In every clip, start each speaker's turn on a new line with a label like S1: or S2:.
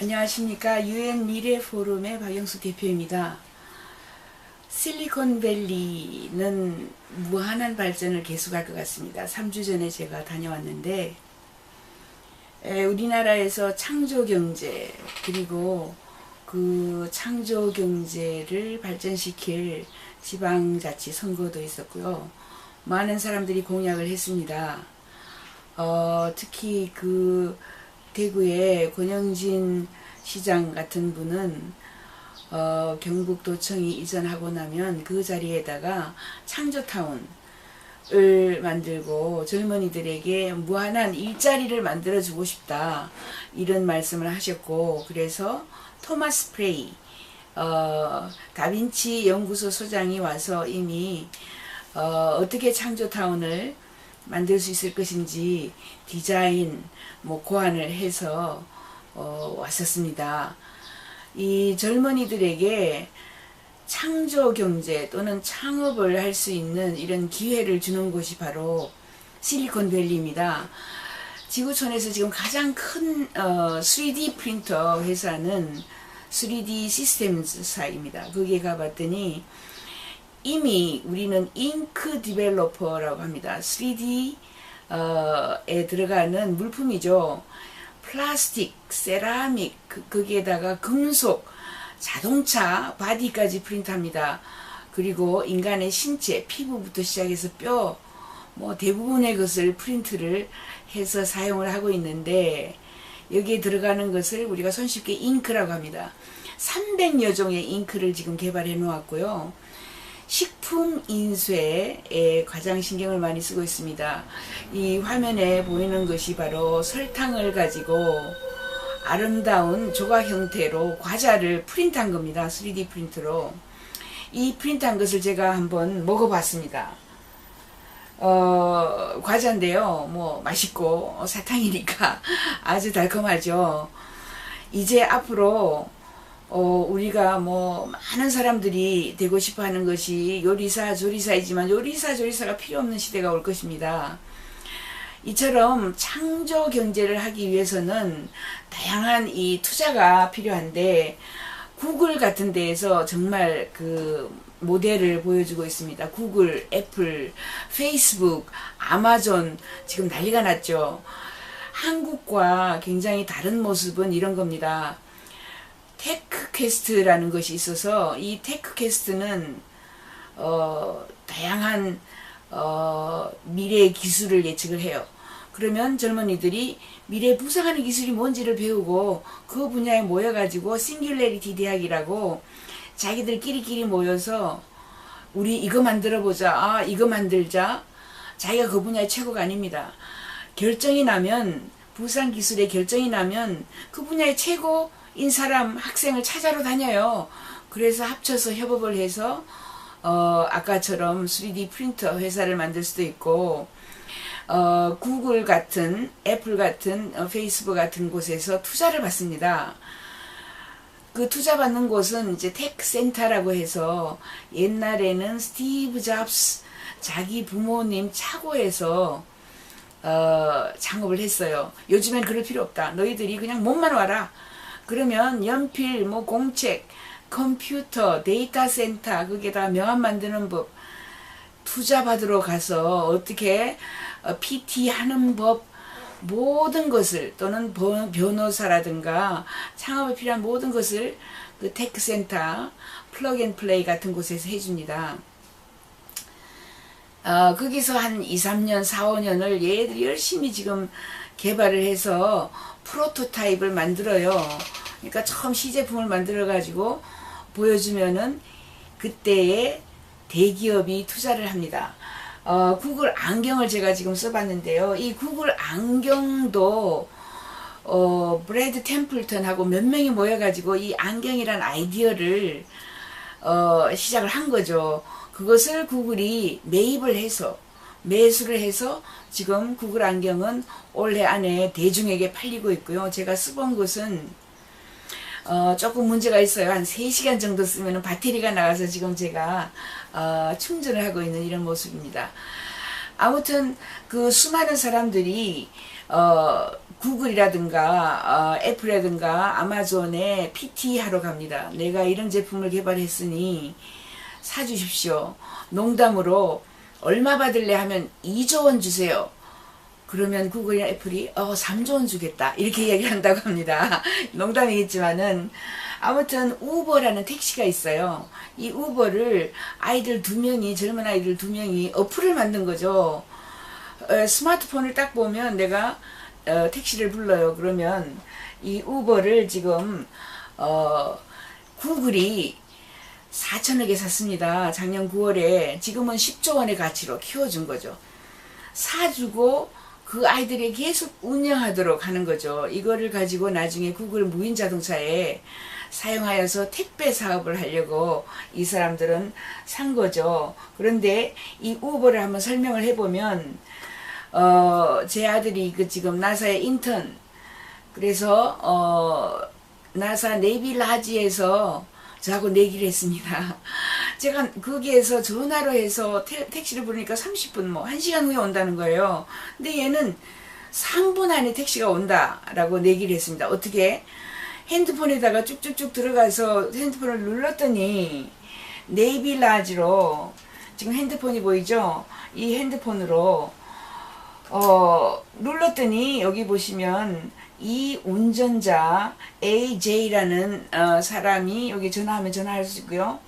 S1: 안녕하십니까. 유엔 미래 포럼의 박영수 대표입니다. 실리콘밸리는 무한한 발전을 계속할 것 같습니다. 3주 전에 제가 다녀왔는데, 에, 우리나라에서 창조 경제, 그리고 그 창조 경제를 발전시킬 지방자치 선거도 있었고요. 많은 사람들이 공약을 했습니다. 어, 특히 그 대구의 권영진 시장 같은 분은 어, 경북도청이 이전하고 나면 그 자리에다가 창조타운을 만들고 젊은이들에게 무한한 일자리를 만들어 주고 싶다 이런 말씀을 하셨고 그래서 토마스 프레이 어, 다빈치 연구소 소장이 와서 이미 어, 어떻게 창조타운을 만들 수 있을 것인지 디자인 뭐 고안을 해서 어, 왔었습니다. 이 젊은이들에게 창조 경제 또는 창업을 할 수 있는 이런 기회를 주는 곳이 바로 실리콘밸리입니다. 지구촌에서 지금 가장 큰 어, 3D 프린터 회사는 3D 시스템 사입니다. 거기에 가봤더니 이미 우리는 잉크 디벨로퍼라고 합니다. 3D 에 들어가는 물품이죠. 플라스틱, 세라믹, 그, 거기에다가 금속, 자동차, 바디까지 프린트합니다. 그리고 인간의 신체, 피부부터 시작해서 뼈, 뭐 대부분의 것을 프린트를 해서 사용을 하고 있는데 여기에 들어가는 것을 우리가 손쉽게 잉크라고 합니다. 300여 종의 잉크를 지금 개발해 놓았고요. 식품 인쇄에 가장 신경을 많이 쓰고 있습니다. 이 화면에 보이는 것이 바로 설탕을 가지고 아름다운 조각 형태로 과자를 프린트한 겁니다. 3D 프린트로. 이 프린트한 것을 제가 한번 먹어봤습니다. 어, 과자인데요. 뭐, 맛있고, 사탕이니까 아주 달콤하죠. 이제 앞으로 어, 우리가 뭐 많은 사람들이 되고 싶어 하는 것이 요리사, 조리사이지만 요리사, 조리사가 필요 없는 시대가 올 것입니다. 이처럼 창조 경제를 하기 위해서는 다양한 이 투자가 필요한데 구글 같은 데에서 정말 그 모델을 보여주고 있습니다. 구글, 애플, 페이스북, 아마존 지금 난리가 났죠. 한국과 굉장히 다른 모습은 이런 겁니다. 테크 퀘스트라는 것이 있어서 이 테크 퀘스트는 어, 다양한 어, 미래의 기술을 예측을 해요. 그러면 젊은이들이 미래 부상하는 기술이 뭔지를 배우고 그 분야에 모여가지고 싱귤레리티 대학이라고 자기들끼리끼리 모여서 우리 이거 만들어 보자. 아, 이거 만들자. 자기가 그 분야의 최고가 아닙니다. 결정이 나면 부상 기술의 결정이 나면 그 분야의 최고 인 사람 학생을 찾아러 다녀요. 그래서 합쳐서 협업을 해서 어, 아까처럼 3D 프린터 회사를 만들 수도 있고 어, 구글 같은 애플 같은 어, 페이스북 같은 곳에서 투자를 받습니다. 그 투자 받는 곳은 이제 텍센터라고 해서 옛날에는 스티브 잡스 자기 부모님 차고에서 어, 창업을 했어요. 요즘엔 그럴 필요 없다. 너희들이 그냥 몸만 와라. 그러면 연필, 뭐 공책, 컴퓨터, 데이터 센터, 거기에다 명함 만드는 법, 투자 받으러 가서 어떻게 PT 어, 하는 법, 모든 것을 또는 변호사라든가 창업에 필요한 모든 것을 그 테크센터, 플러그 앤 플레이 같은 곳에서 해줍니다. 어, 거기서 한 2, 3년, 4, 5년을 얘들이 열심히 지금 개발을 해서 프로토타입을 만들어요. 그러니까 처음 시제품을 만들어 가지고 보여주면은 그때에 대기업이 투자를 합니다. 어, 구글 안경을 제가 지금 써봤는데요. 이 구글 안경도 어, 브래드 템플턴하고 몇 명이 모여가지고 이 안경이란 아이디어를 어, 시작을 한 거죠. 그것을 구글이 매입을 해서 매수를 해서 지금 구글 안경은 올해 안에 대중에게 팔리고 있고요. 제가 써본 것은 어, 조금 문제가 있어요. 한 3시간 정도 쓰면 배터리가 나가서 지금 제가 어, 충전을 하고 있는 이런 모습입니다. 아무튼 그 수많은 사람들이 어 구글이라든가 어, 애플이라든가 아마존에 PT 하러 갑니다. 내가 이런 제품을 개발했으니 사주십시오. 농담으로 얼마 받을래 하면 2조 원 주세요. 그러면 구글이나 애플이 어 3조 원 주겠다 이렇게 얘기한다고 합니다. 농담이겠지만은 아무튼 우버라는 택시가 있어요. 이 우버를 아이들 두 명이 젊은 아이들 두 명이 어플을 만든 거죠. 어, 스마트폰을 딱 보면 내가 어, 택시를 불러요. 그러면 이 우버를 지금 어, 구글이 4천억에 샀습니다. 작년 9월에 지금은 10조 원의 가치로 키워준 거죠. 사주고 그 아이들이 계속 운영하도록 하는 거죠. 이거를 가지고 나중에 구글 무인 자동차에 사용하여서 택배 사업을 하려고 이 사람들은 산 거죠. 그런데 이 우버를 한번 설명을 해보면 어, 제 아들이 그 지금 나사의 인턴 그래서 어, 나사 네비 라지에서 저하고 내기를 했습니다. 제가 거기에서 전화로 해서 태, 택시를 부르니까 30분 뭐 1시간 후에 온다는 거예요. 근데 얘는 3분 안에 택시가 온다라고 내기를 했습니다. 어떻게? 핸드폰에다가 쭉쭉쭉 들어가서 핸드폰을 눌렀더니 네이비 라지로 지금 핸드폰이 보이죠? 이 핸드폰으로 어, 눌렀더니 여기 보시면 이 운전자 AJ라는 어, 사람이 여기 전화하면 전화할 수 있고요.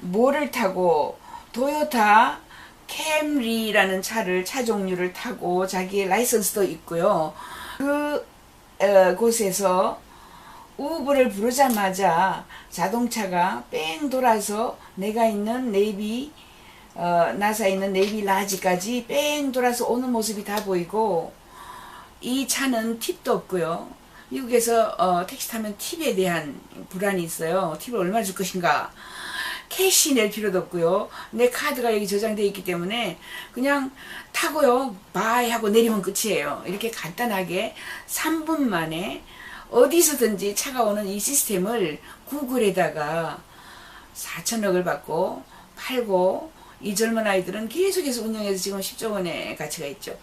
S1: 뭐를 타고 도요타 캠리라는 차를 차 종류를 타고 자기의 라이선스도 있고요. 그 어, 곳에서 우브를 부르자마자 자동차가 뺑 돌아서 내가 있는 네이비 어, 나사에 있는 네이비 라지까지 뺑 돌아서 오는 모습이 다 보이고 이 차는 팁도 없고요. 미국에서 어, 택시 타면 팁에 대한 불안이 있어요. 팁을 얼마 줄 것인가. 캐시 낼 필요도 없고요. 내 카드가 여기 저장되어 있기 때문에 그냥 타고요. 바이 하고 내리면 끝이에요. 이렇게 간단하게 3분 만에 어디서든지 차가 오는 이 시스템을 구글에다가 4천억을 받고 팔고 이 젊은 아이들은 계속해서 운영해서 지금 10조 원의 가치가 있죠.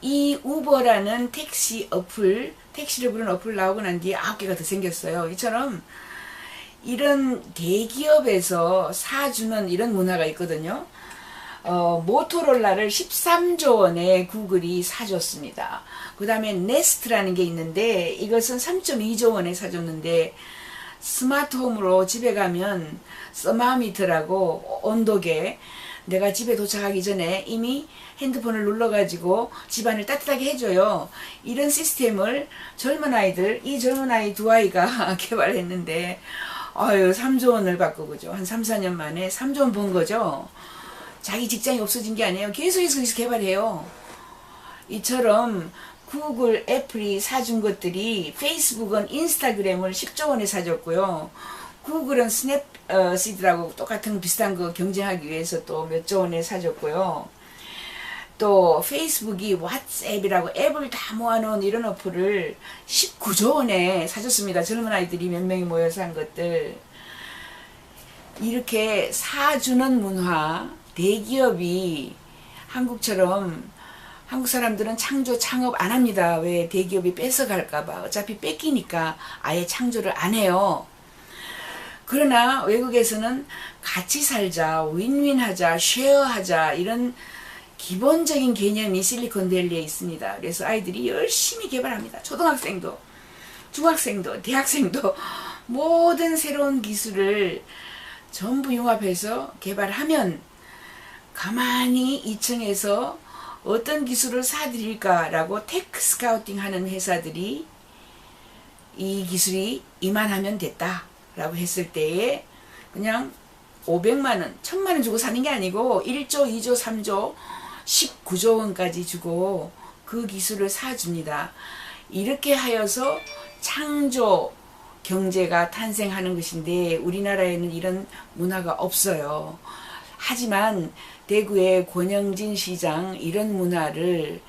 S1: 이 우버라는 택시 어플, 택시를 부르는 어플 나오고 난 뒤에 아홉 개가 더 생겼어요. 이처럼 이런 대기업에서 사주는 이런 문화가 있거든요. 어, 모토롤라를 13조 원에 구글이 사줬습니다. 그 다음에 네스트라는 게 있는데 이것은 3.2조 원에 사줬는데 스마트홈으로 집에 가면 서마미터라고 온도계 내가 집에 도착하기 전에 이미 핸드폰을 눌러가지고 집안을 따뜻하게 해줘요. 이런 시스템을 젊은 아이들, 이 젊은 아이 두 아이가 개발했는데, 아유, 3조 원을 받고, 그죠? 한 3, 4년 만에 3조 원 번 거죠? 자기 직장이 없어진 게 아니에요. 계속해서 개발해요. 이처럼 구글, 애플이 사준 것들이 페이스북은 인스타그램을 10조 원에 사줬고요. 구글은 스냅 시드라고 똑같은 비슷한 거 경쟁하기 위해서 또 몇 조 원에 사줬고요. 또 페이스북이 왓츠앱이라고 앱을 다 모아놓은 이런 어플을 19조 원에 사줬습니다. 젊은 아이들이 몇 명이 모여서 한 것들. 이렇게 사주는 문화, 대기업이 한국처럼 한국 사람들은 창조 창업 안 합니다. 왜 대기업이 뺏어갈까봐. 어차피 뺏기니까 아예 창조를 안 해요. 그러나 외국에서는 같이 살자, 윈윈하자, 쉐어하자 이런 기본적인 개념이 실리콘밸리에 있습니다. 그래서 아이들이 열심히 개발합니다. 초등학생도, 중학생도, 대학생도 모든 새로운 기술을 전부 융합해서 개발하면 가만히 2층에서 어떤 기술을 사드릴까라고 테크 스카우팅 하는 회사들이 이 기술이 이만하면 됐다 라고 했을 때에 그냥 500만 원, 1000만 원 주고 사는 게 아니고 1조, 2조, 3조, 19조 원까지 주고 그 기술을 사줍니다. 이렇게 하여서 창조 경제가 탄생하는 것인데 우리나라에는 이런 문화가 없어요. 하지만 대구의 권영진 시장 이런 문화를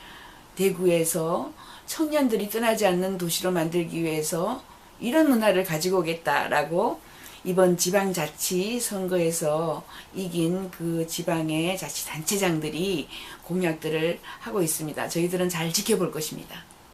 S1: 대구에서 청년들이 떠나지 않는 도시로 만들기 위해서 이런 문화를 가지고 오겠다라고 이번 지방자치 선거에서 이긴 그 지방의 자치단체장들이 공약들을 하고 있습니다. 저희들은 잘 지켜볼 것입니다.